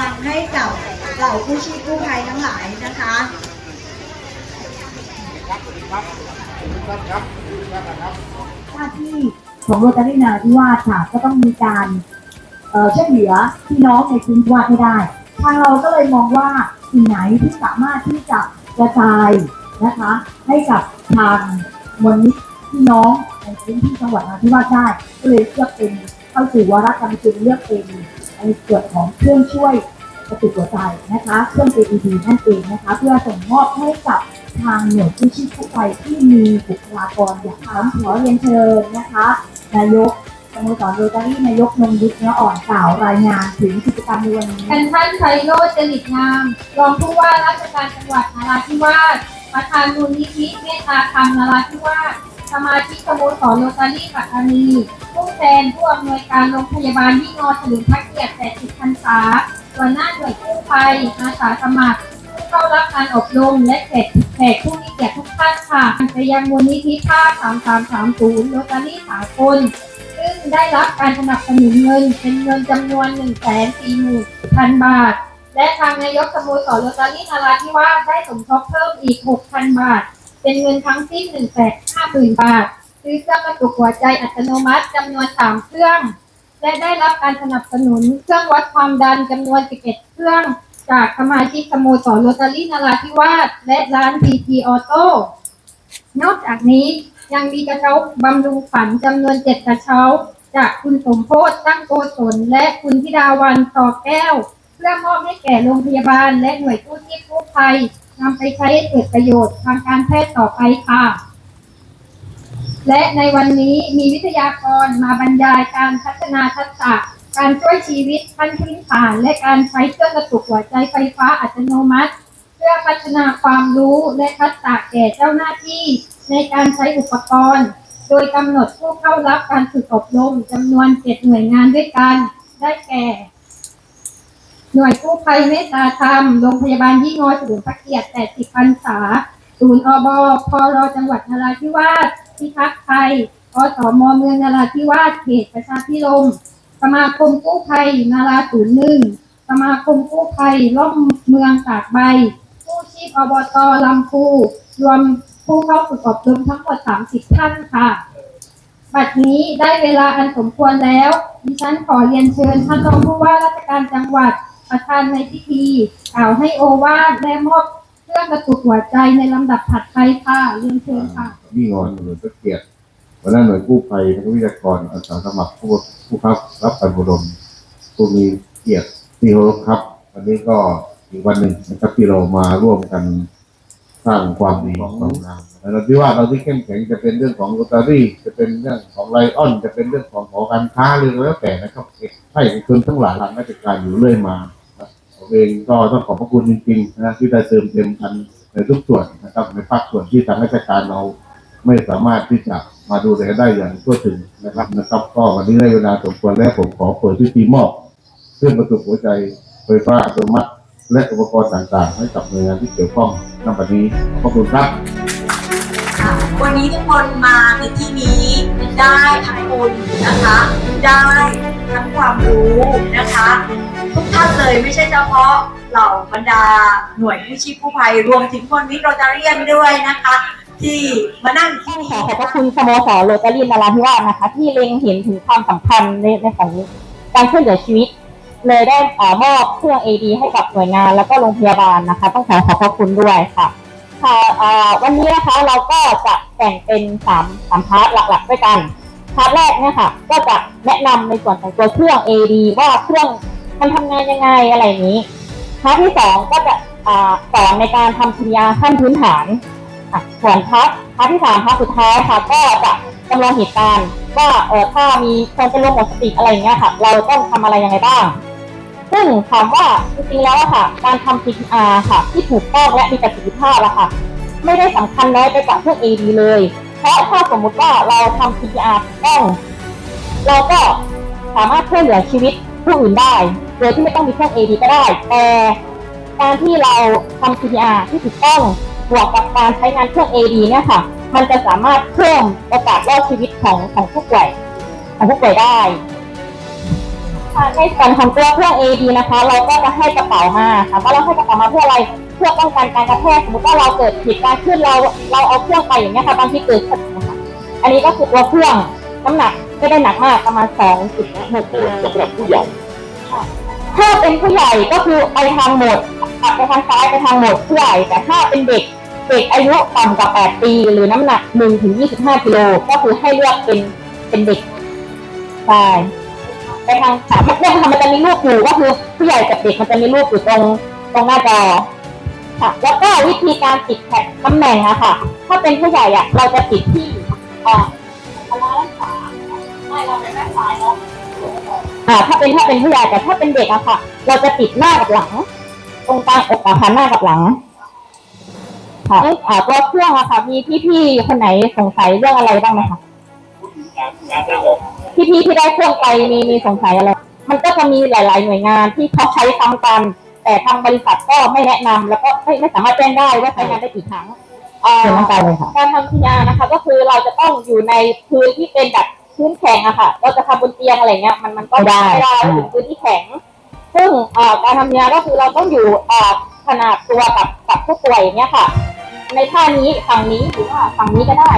ลังให้กับเหล่าผู้ชีพกู้ภัยทั้งหลายนะคะหน้าที่ของโรตารี่นาธิวาสค่ะก็ต้องมีการเอ่อช่วยเหลือพี่น้องในพื้นที่วัดให้ได้ ทางเราก็เลยมองว่าสิ่งไหนที่สามารถที่จะกระจายนะคะ ให้กับทางมวลนิธิพี่น้องในพื้นที่จังหวัดนราธิวาสได้ก็เลยเลือกเป็นเข้าสู่วาระการประชุมเลือกเป็น ในส่วนของเครื่องช่วยกระตุกหัวใจนะคะเครื่อง AED นั่นเองนะคะ เพื่อส่งมอบให้กับทางหน่วยกู้ชีพกู้ภัยที่มีบุคลากรอย่างพร้อมขอเรียนเชิญนะคะนายกสโมสรโรตารี่นายกนงยุทธเนื้ออ่อนกล่าวรายงานถึงกิจกรรมในวันนี้ท่านท่านไพโรจน์จริตงามรองผู้ว่าราชการจังหวัดนราธิวาสประธานมูลนิธิเมตตาธรรมนราธิวาส สมาชิกสโมสรโรตารี่ปัตตานีผู้แทนผู้อำนวยการโรงพยาบาลยี่งอเฉลิมพระเกียรติ80พรรษาหัวหน้าหน่วยกู้ภัยอาสาสมัครผู้เข้ารับการอบรมและแขกแขกผู้มีเกียรติทุกท่านค่ะไปยังมูลนิธิภาค3330โรตารี่สากลซึ่งได้รับการสนับสนุนเงินเป็นเงินจำนวน 1 4 0 0 0 0 บาท และทางนายกสโมสรโรตารี่นาราธิวาสได้สมทบเพิ่มอีก 6,000 บาท เป็นเงินทั้งสิ้น150,000บาท ซื้อเครื่องกระตุกหัวใจอัตโนมัติจำนวน 3 เครื่อง และได้รับการสนับสนุนเครื่องวัดความดันจำนวน 11 เครื่อง จากสมาชิกสโมสรโรตารี่นราธิวาสและร้าน PT Auto นอกจากนี้ยังมีกระเช้าบำรุงฝันจำนวนเจ็ดกระเช้า จากคุณสมโพธตั้งโกศลและคุณธิดาวันต่อแก้ว เพื่อมอบให้แก่โรงพยาบาลและหน่วยกู้ชีพกู้ภัยนำไปใช้เกิดประโยชน์ทางการแพทย์ต่อไปค่ะ และในวันนี้มีวิทยากรมาบรรยายการพัฒนาทักษะ การช่วยชีวิตขั้นพื้นฐาน และการใช้เครื่องกระตุกหัวใจไฟฟ้าอัตโนมัติ เพื่อพัฒนาความรู้และทักษะแก่เจ้าหน้าที่ในการใช้อุปกรณ์ โดยกำหนดผู้เข้ารับการฝึกอบรมจำนวนเจ็ดหน่วยงานด้วยกัน ได้แก่ หน่วยกู้ภัยเมตตาธรรม โรงพยาบาลยี่งอศูนย์พระเกียรติ80พรรษา ศูนย์อบพรจังหวัดนราธิวาส พิทักษ์ไทยอสมเมืองนราธิวาส เขตประชาพิรม สมาคมกู้ภัยนาราศูนย์หนึ่ง สมาคมกู้ภัยร่มเมืองตากใบผู้ชีพอบตลำพู รวมผู้เข้าฝึกอบรมทั้งหมด 30 ท่านค่ะบัดนี้ได้เวลาอันสมควรแล้ว ดิฉันขอเรียนเชิญท่านรองผู้ว่าราชการจังหวัด ประธานในพิธีกล่าวให้โอวาทและมอบเครื่องกระตุกหัวใจในลำดับถัดไปค่ะเรียนเชิญค่ะวิ่งอนหน่วยพระเกียรติหัวหน้าหน่วยกู้ภัยนักวิทยากรอาสาสมัครผู้ผู้ครับรับการอบรมผู้มีเกียรติที่เคารพครับ วันนี้ก็อีกวันหนึ่งนะครับที่เรามาร่วมกันสร้างความดีของเราเราที่ว่าเราที่เข้มแข็งจะเป็นเรื่องของโรตารี่จะเป็นเรื่องของไลออน จะเป็นเรื่องของหอการค้าหรืออะไรแล้วแต่นะครับให้คนทั้งหลายทางราชการอยู่เรื่อยมา เองก็ต้องขอบพระคุณจริงๆนะที่ได้เติมเต็มกันในทุกส่วนนะครับ ในภาคส่วนที่ทางราชการเราไม่สามารถที่จะมาดูแลได้อย่างทั่วถึงนะครับนะครับ ก็วันนี้ได้เวลาสมควรแล้วผมขอเปิดพิธีมอบเครื่องประตูหัวใจไฟฟ้าอัตโนมัติ และอุปกรณ์ต่างๆ ให้กับหน่วยงานที่เกี่ยวข้องณวันนี้ขอบคุณครับวันนี้ทุกคนมาในที่นี้ได้ทั้งบุญนะคะ ได้ทั้งความรู้นะคะ ทุกท่านเลยไม่ใช่เฉพาะเหล่าบรรดาหน่วยกู้ชีพกู้ภัยรวมถึงคนวิโรตาเรียนด้วยนะคะ ที่มานั่งที่ขอนี่ขอบพระคุณสโมสรโรตารีนาราธิวาสนะคะ ที่เล็งเห็นถึงความสำคัญในในของการช่วยเหลือชีวิต เลยได้อ่อมอบเครื่อง AD ให้กับหน่วยงานแล้วก็โรงพยาบาลนะคะ ต้องขอขอบพระคุณด้วยค่ะค่ะอ่อวันนี้นะคะเราก็จะแบ่งเป็นสามสามพาร์ทหลักๆด้วยกันพาร์ทแรกเนี่ยค่ะ ก็จะแนะนำในส่วนของตัวเครื่อง AD ว่าเครื่อง มันทำงานยังไงอะไรนี้พาร์ทที่สองก็จะอสอนในการทำสัญญาขั้นพื้นฐานค่ะส่วนพาร์ทพาร์ทที่สามพาร์ทสุดท้ายค่ะ ก็จะจำลองเหตุการณ์ว่าเออถ้ามีคนเป็นลมหมดสติอะไรอย่างเงี้ยค่ะ เราต้องทำอะไรยังไงบ้าง ซึ่งถามว่าจริงๆแล้วค่ะ การทำ CPR ค่ะ ที่ถูกต้องและมีประสิทธิภาพอะค่ะ ไม่ได้สำคัญน้อยไปกว่าเครื่อง AD เลย เพราะถ้าสมมุติว่าเราทำ CPR ถูกต้อง เราก็สามารถช่วยเหลือชีวิต ผู้อื่นได้ โดยที่ไม่ต้องมีเครื่อง AD ก็ได้ แต่การที่เราทำ CPR ที่ถูกต้องบวกกับการใช้งานเครื่อง AD เนี่ยค่ะ มันจะสามารถเพิ่มโอกาสรอดชีวิตของของผู้ป่วยของผู้ป่วยได้ในส่วนของตัวเครื่อง AD นะคะ เราก็จะให้กระเป๋ามาค่ะว่าเราให้กระเป๋ามาเพื่ออะไรเพื่อป้องกันการกระแทกสมมติว่าเราเกิดเหตุการณ์ขึ้นเราเราเอาเครื่องไปอย่างเงี้ยค่ะบางทีเกิดอุบัติเหตุนะคะอันนี้ก็คือตัวเครื่องน้ำหนัก ไม่ได้หนักมากประมาณสองจุดหกกิโลสำหรับผู้ใหญ่ถ้าเป็นผู้ใหญ่ก็คือไปทางโหมดปัดไปทางซ้ายไปทางโหมดผู้ใหญ่ แต่ถ้าเป็นเด็กเด็กอายุต่ำกว่า 8 ปี หรือน้ำหนัก1ถึง25กิโลก็คือให้เลือกเป็นเป็นเด็กใช่ไปทางสามเนี่ยค่ะมันจะมีรูปอยู่ก็คือผู้ใหญ่กับเด็กมันจะมีรูปอยู่ตรงตรงหน้าจอค่ะแล้วก็วิธีการติดแท็กตำแหน่งอะค่ะ ถ้าเป็นผู้ใหญ่อะเราจะติดที่อ่าทางด้านขวาไม่เราเป็นด้านซ้ายเนาะ อ่าถ้าเป็นถ้าเป็นผู้ใหญ่แต่ถ้าเป็นเด็กอะค่ะ เราจะติดหน้ากับหลัง ตรงกลางอกอะค่ะหน้ากับหลัง ค่ะเอ้ยอ่าตัวเครื่องอะค่ะ มีพี่ๆคนไหนสงสัยเรื่องอะไรบ้างไหมคะพี่ๆที่ได้เครื่องไปมีมีสงสัยอะไรมันก็จะมีหลาย ๆ หน่วยงานที่เขาใช้ซ้ำกัน แต่ทางบริษัทก็ไม่แนะนำแล้วก็ไม่ไม่สามารถแจ้งได้ว่าใช้งานได้กี่ครั้งเอ่อเชิญน้องกายเลยค่ะการทำพิญานะคะ ก็คือเราจะต้องอยู่ในพื้นที่เป็นแบบ พื้นแข็งอะค่ะ เราจะทำบนเตียงอะไรเงี้ย มันมันก็ไม่ได้ ไม่ได้อ่าถึงพื้นที่แข็ง ซึ่งเอ่อการทำพิญาก็คือเราต้องอยู่เอ่อขนาดตัวกับกับผู้ป่วยอย่างเงี้ยค่ะ ในท่านี้ฝั่งนี้หรือว่าฝั่งนี้ก็ได้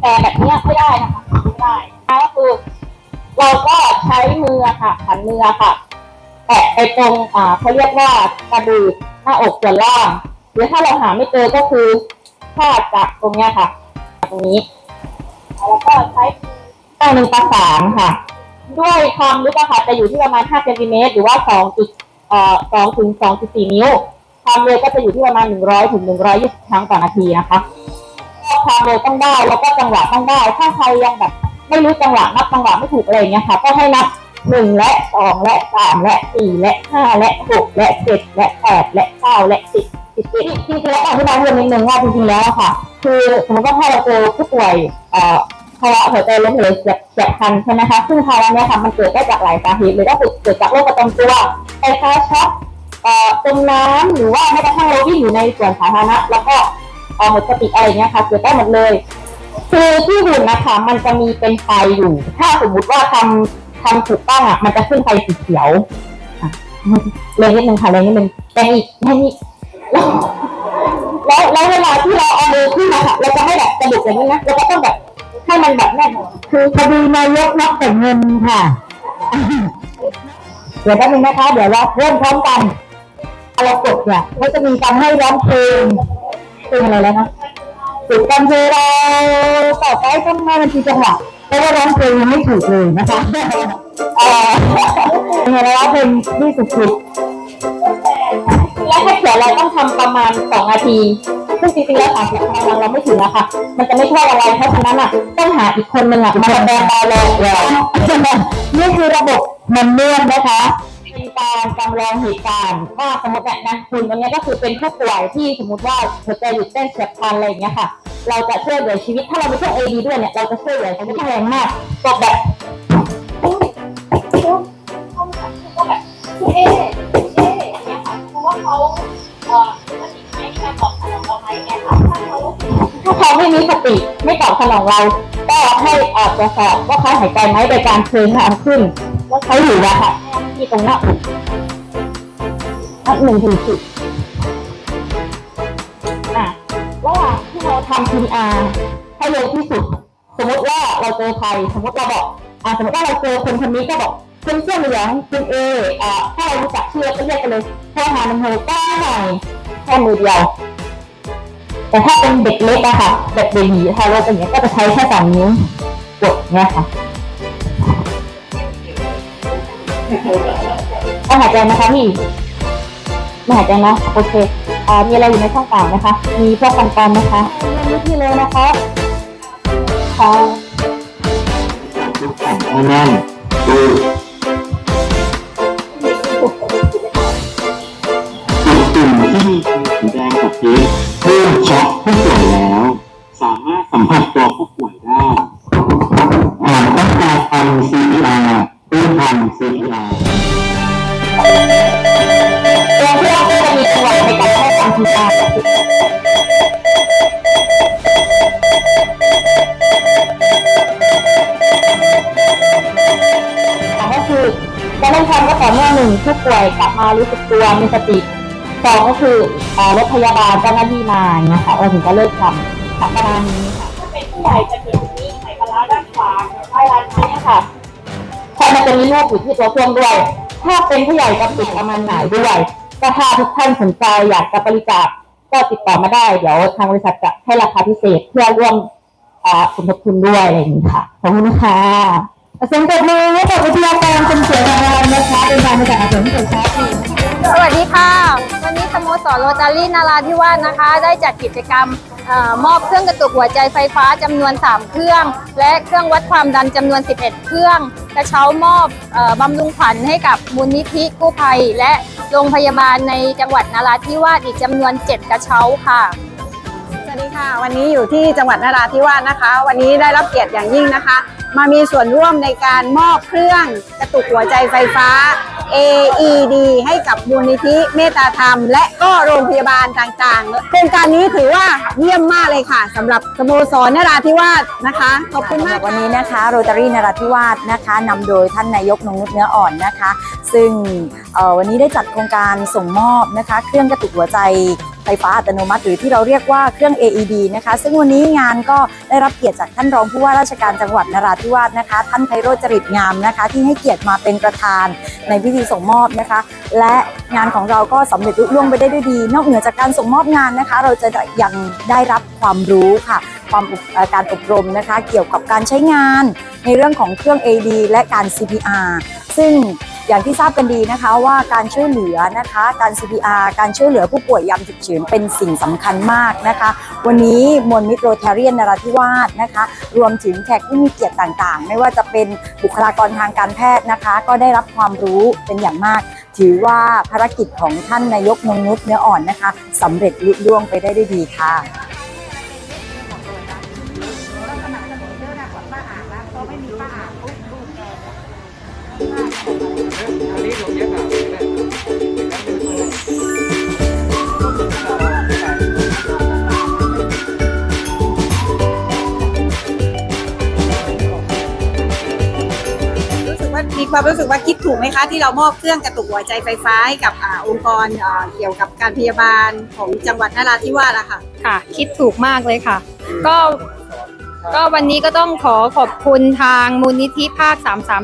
แต่แบบเนี้ยไม่ได้นะคะไม่ได้ก็คือ เราก็ใช้มือค่ะขันมือค่ะ แตะไปตรงอ่าเขาเรียกว่ากระดูกหน้าอกส่วนล่าง หรือถ้าเราหาไม่เจอก็คือพาดจากตรงเนี้ยค่ะ ตรงนี้ แล้วก็ใช้ข้างหนึ่งประสานค่ะ ด้วยความลึกอะค่ะจะอยู่ที่ประมาณ5เซนติเมตรหรือว่า2จุดเอ่อ2ถึง2.4 นิ้ว ความเร็วก็จะอยู่ที่ประมาณ 100ถึง120 ครั้งต่อนาทีนะคะความเร็วต้องได้แล้วก็จังหวะต้องได้ ถ้าใครยังแบบไม่รู้จังหวะนับจังหวะไม่ถูกอะไรอย่างเงี้ยค่ะ ก็ให้นับหนึ่งและสองและสามและสี่และห้าและหกและเจ็ดและแปดและเก้าและสิบสิบเอ็ดจริงๆแล้วอธิบายเพิ่มนิดนึงว่าจริงๆแล้วค่ะ คือสมมติว่าถ้าเราเจอผู้ป่วยเอ่อ ภาวะหัวใจล้มเหลวเฉียบเฉียบพลันใช่ไหมคะซึ่งภาวะนี้ค่ะมันเกิดได้จากหลายสาเหตุเลยก็เกิดจากโรคประจำตัวไฟฟ้าช็อตเอ่อจมน้ำหรือว่าแม้กระทั่งเราวิ่งอยู่ในสวนสาธารณะแล้วก็เอ่อหมดสติอะไรเงี้ยค่ะเกิดได้หมดเลย คือที่หุ่นนะคะมันจะมีเป็นไฟอยู่ ถ้าสมมุติว่าทำทำถูกต้องอะมันจะขึ้นไฟสีเขียวเลยนิดนึงค่ะเลยนิดนึงแต่อีกแค่นี้แล้วแล้วเวลาที่เราเอามือขึ้นนะคะเราจะไม่แบบกระดุกอย่างนี้นะเราก็ต้องแบบ ให้มันแบบแน่นคือคดีนายกนับแต่เงินค่ะ เดี๋ยวแป๊บนึงนะคะ เดี๋ยวเราเริ่มพร้อมกันเรากดเนี่ยเขาจะมีการให้ร้องเพลงเพลงอะไรแล้วนะสุดกันเทเราต่อไปต้องให้มันทีจังหวะเพราะว่าร้องเพลงยังไม่ถูกเลยนะคะเอ่อยังไงนะเพลงที่สุดและถ้าเขียวเราต้องทำประมาณสองนาที ซึ่งจริงๆแล้วสามสิบนาทีเราไม่ถึงอะค่ะ มันจะไม่เท่าอะไรเพราะฉะนั้นอะต้องหาอีกคนหนึ่งอะมาแสดงบาลองเราๆนี่คือระบบมันเนื่อนนะคะเป็นการจำลองเหตุการณ์ว่าสมมติแบบนั้นคุณตรงนี้ก็คือเป็นผู้ป่วยที่สมมติว่าหัวใจหยุดเต้นเฉียบพลันอะไรอย่างเงี้ยค่ะ เราจะช่วยเหลือชีวิตถ้าเราไม่ช่เอดีด้วยเนี่ยเราจะช่วยเหลือชีวิตแรงมากกดแบบเอ๊เอ๊เนี่ยค่ะเพราะว่าเขาเอ่อ ถ้าเขาถ้าเขาไม่มีสติไม่ตอบสนองเรา ก็ให้เอ่อตรวจสอบว่าเขาหายใจไหมโดยการเชิญเขาขึ้นว่าเขาอยู่อะค่ะ ที่ตรงหน้าอกนับหนึ่งถึงสิบอะระหว่างที่เราทำ PR ให้เร็วที่สุด สมมติว่าเราเจอใครสมมติเราบอกอ่าสมมติว่าเราเจอคนคนนี้ก็บอกคุณเสื้อเหลืองคุณเออ่าถ้าเรารู้จักชื่อก็เรียกกันเลยโทรหาหนึ่งหกเก้าหน่อยแค่มือเดียว แต่ถ้าเป็นเด็กเล็กอะค่ะเด็กเบบีทารกอย่างเงี้ยก็จะใช้แค่สองนิ้วกดเนี่ยค่ะต้องหายใจนะคะพี่ไม่หายใจนะโอเคอ่ามีอะไรอยู่ในช่องปากนะคะ มีพวกฟันปลอมนะคะมีที่เลยนะคะค่ะให้แน่นดูตุ่มที่มีสีแดงกับสี ตัวมีสติสองก็คือเอ่อรถพยาบาลเจ้าหน้าที่มาอย่างเงี้ยค่ะเราถึงจะเลิกทำค่ะประมาณนี้ค่ะถ้าเป็นผู้ใหญ่จะเกิดตรงนี้ไขปลาร้าด้านขวาใต้ร้านนี้ค่ะเพราะมันจะมีรูปอยู่ที่ตัวเครื่องด้วย ถ้าเป็นผู้ใหญ่จะติดประมาณไหนด้วยก็ถ้าทุกท่านสนใจอยากจะบริจาคก็ติดต่อมาได้ เดี๋ยวทางบริษัทจะให้ราคาพิเศษเพื่อร่วมอ่าสมทบทุนด้วยอะไรอย่างนี้ค่ะขอบคุณค่ะเสียงปรบมือให้กับวิทยากรคุณเสียงรางวัลนะคะเป็นการมาจากอาสมที่เกิดแท้จริง สวัสดีค่ะ วันนี้สโมสรโรตารีนาราธิวาสนะคะ ได้จัดกิจกรรมอมอบเครื่องกระตุกหัวใจไฟฟ้าจำนวน 3 เครื่อง และเครื่องวัดความดันจำนวน 11 เครื่อง กระเช้ามอบออบำรุงขวัญให้กับมูลนิธิกู้ภัย และโรงพยาบาลในจังหวัดนาราธิวาสอีกจำนวน 7 กระเช้าค่ะสวัสดีค่ะ วันนี้อยู่ที่จังหวัดนาราธิวาสนะคะ วันนี้ได้รับเกียรติอย่างยิ่งนะคะ มามีส่วนร่วมในการมอบเครื่องกระตุกหัวใจไฟฟ้า AED ให้กับมูลนิธิเมตตาธรรม และก็โรงพยาบาลต่างๆ โครงการนี้ถือว่าเยี่ยมมากเลยค่ะสำหรับสโมสรนราธิวาสนะคะ ขอบคุณมากวันนี้นะคะโรตารีนราธิวาสนะคะนำโดยท่านนายกนงนุชเนื้ออ่อนนะคะ ซึ่งวันนี้ได้จัดโครงการส่งมอบนะคะ เครื่องกระตุกหัวใจไฟฟ้าอัตโนมัติ หรือที่เราเรียกว่าเครื่อง AED นะคะ ซึ่งวันนี้งานก็ได้รับเกียรติจากท่านรองผู้ว่าราชการจังหวัดนราธิวาสนะคะ ท่านไพโรจจริตงามนะคะ ที่ให้เกียรติมาเป็นประธานในพิธีส่งมอบนะคะ และงานของเราก็สำเร็จลุล่วงไปได้ด้วยดี นอกเหนือจากการส่งมอบงานนะคะ เราจะยังได้รับความรู้ค่ะความการอบรมนะคะ เกี่ยวกับการใช้งานในเรื่องของเครื่อง AD และการ CPR ซึ่ง อย่างที่ทราบกันดีนะคะว่าการช่วยเหลือนะคะการ CPR การช่วยเหลือผู้ป่วยยามฉุกเฉินเป็นสิ่งสำคัญมากนะคะ วันนี้มวลมิตรโรแทเรียนนราธิวาสนะคะ รวมถึงแขกผู้มีเกียรติต่างๆ ไม่ว่าจะเป็นบุคลากรทางการแพทย์นะคะ ก็ได้รับความรู้เป็นอย่างมาก ถือว่าภารกิจของท่านนายกนงนุชเนื้ออ่อนนะคะสำเร็จลุล่วงไปได้ด้วยดีค่ะ รู้สึกว่ามีความรู้สึกว่าคิดถูกไหมคะ ที่เรามอบเครื่องกระตุกหัวใจไฟฟ้าให้กับอาองค์กรอ่าเกี่ยวกับการพยาบาลของจังหวัดนราธิวาสอะค่ะ ค่ะ คิดถูกมากเลยค่ะ ก็ ก็วันนี้ก็ต้องขอขอบคุณทางมูลนิธิภาค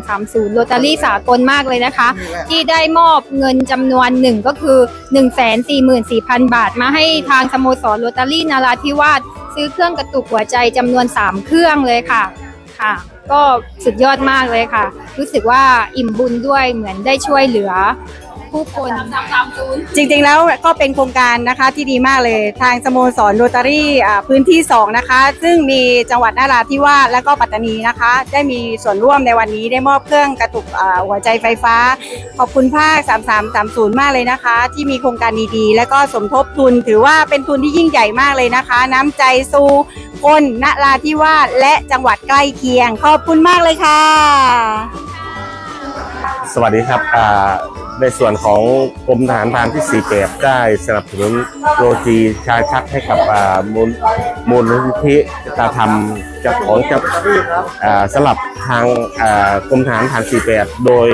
3330โรตารี่สากลมากเลยนะคะ ที่ได้มอบเงินจำนวนหนึ่งก็คือ 144,000 บาทมาให้ทางสโมสรโรตารี่นาราธิวาสซื้อเครื่องกระตุกหัวใจจำนวน 3 เครื่องเลยค่ะค่ะ ก็สุดยอดมากเลยค่ะ รู้สึกว่าอิ่มบุญด้วยเหมือนได้ช่วยเหลือ ผู้คนจริงๆแล้วก็เป็นโครงการนะคะที่ดีมากเลยทางสโมสรโรตารี่อ่าพื้นที่ 2 นะคะ ซึ่งมีจังหวัดนราธิวาสและก็ปัตตานีนะคะ ได้มีส่วนร่วมในวันนี้ได้มอบเครื่องกระตุกอ่าหัวใจไฟฟ้า ขอบคุณภาค 3330 มากเลยนะคะ ที่มีโครงการดีๆ และก็สมทบทุนถือว่าเป็นทุนที่ยิ่งใหญ่มากเลยนะคะ น้ำใจสู่คนนราธิวาสและจังหวัดใกล้เคียง ขอบคุณมากเลยค่ะ สวัสดีครับอ่า ในส่วนของกรมทหารพรานที่ 48 ได้สนับสนุนโรตีชาชักให้กับมูลมูลนิธิตาธรรมจากของจะสลับทางกรมทหารพราน 48 โดย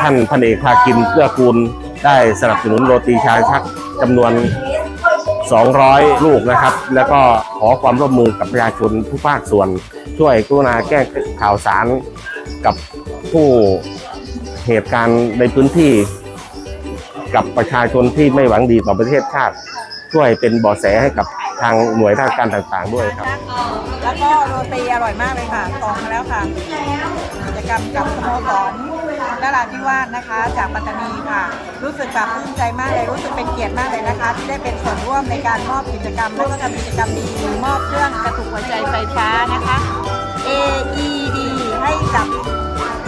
ท่านพันเอกภากินเกื้อกูลได้สนับสนุนโรตีชาชักจำนวน 200 ลูกนะครับ แล้วก็ขอความร่วมมือกับประชาชนผู้ภาคส่วน ช่วยกรุณาแก้ข่าวสารกับผู้ เหตุการณ์ในพื้นที่กับประชาชนที่ไม่หวังดีต่อประเทศชาติ ช่วยเป็นเบาะแสให้กับทางหน่วยราชการต่างๆ ด้วยครับ แล้วก็โรตีอร่อยมากเลยค่ะตองมาแล้วค่ะกิจกรรมกับสโมสรนราธิวาสนะคะ จากปัตตานีค่ะ รู้สึกแบบปลื้มใจมากเลยรู้สึกเป็นเกียรติมากเลยนะคะ ที่ได้เป็นส่วนร่วมในการมอบกิจกรรม แล้วก็ทำกิจกรรมดีๆมอบเครื่องกระตุกหัวใจไฟฟ้านะคะ AED ให้กับ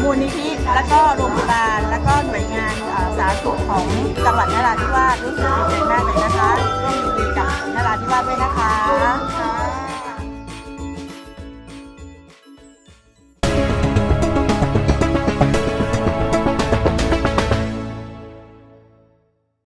มูลนิธิแล้วก็โรงพยาบาลแล้วก็หน่วยงานสาธารณสุขของจังหวัดนราธิวาสรู้สึกดีใจมากเลยนะคะร่วมยินดีกับนราธิวาสด้วยนะคะ